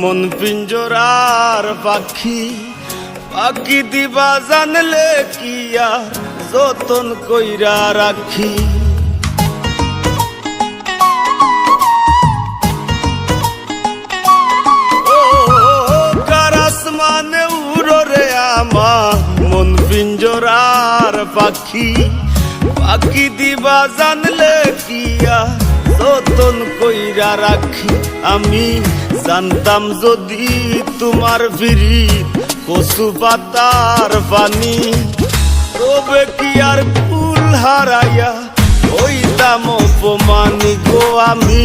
মন পিঞ্জরার পাখি পাখি দিবা জানলে কি আর যতন কইরা রাখি। কারাস মানে পিঞ্জরার পাখি পাখি দিবা জানলে কি আর যতন কইরা রাখি। আমি জানতাম যদি তোমার ভিড়ি, কচু পাতার পানি। তবে কি আর ফুল হারাইয়া হইতাম অপমানি গো আমি?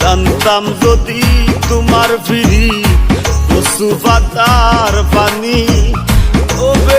জানতাম যদি তোমার ফিরি কচু পাতার পানি। তবে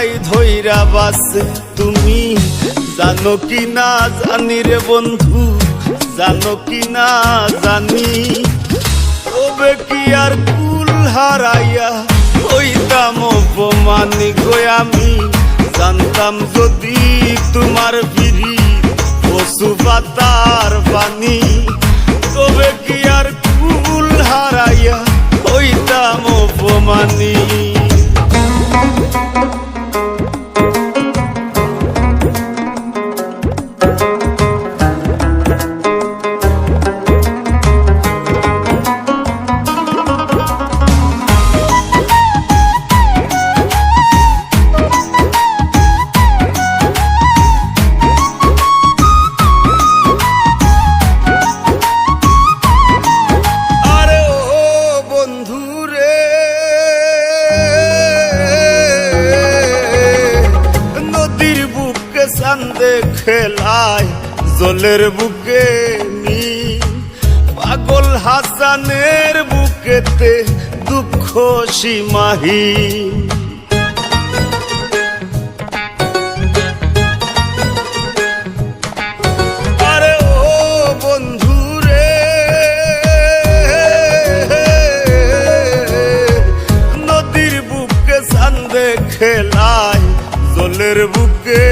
তোরাই ধইরা বাসে, তুমি জানো কি না জানি রে বন্ধু, জানো কি না জানি। তবে কি আর কুল হারাইয়া হইতাম অপমানি গো আমি? জানতাম যদি তোমার ফিরি পশু পাতার পানি তবে কি আর কুল হারাইয়া হইতাম অপমানি? বুকে সান্দে খেলায় জলের বুকে নি পাগল হাসানের বুকেতে দুঃখ সান্দে খেলায় জলের বুকে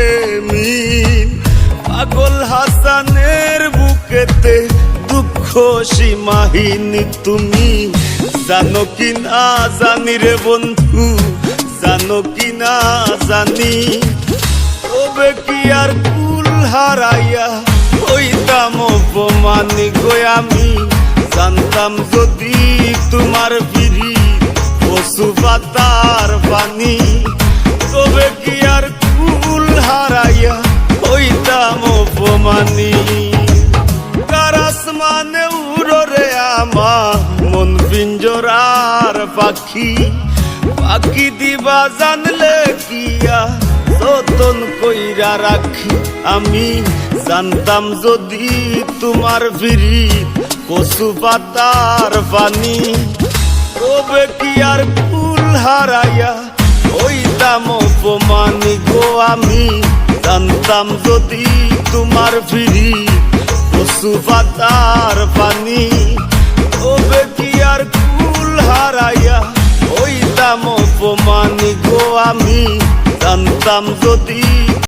সীমাহীন তুমি। জানো কি না জানি রে বন্ধু, জানো কি না জানি। তবে কি আর কুল হারাইয়া হইতাম অপমানি গো আমি? জানতাম যদি তোমার ফিরি পশু পাতার পানি। পাখি পাখি দিবা জানলে কিয়া? যতন কইরা রাখি, আমি জানতাম যদি তোমার ফিরি কচু পাতার পানি, তবে কি আর ফুল হারাইয়া? হইতাম অপমানি গো আমি, জানতাম যদি তোমার ফিরি কচু পাতার পানি জানতাম যদি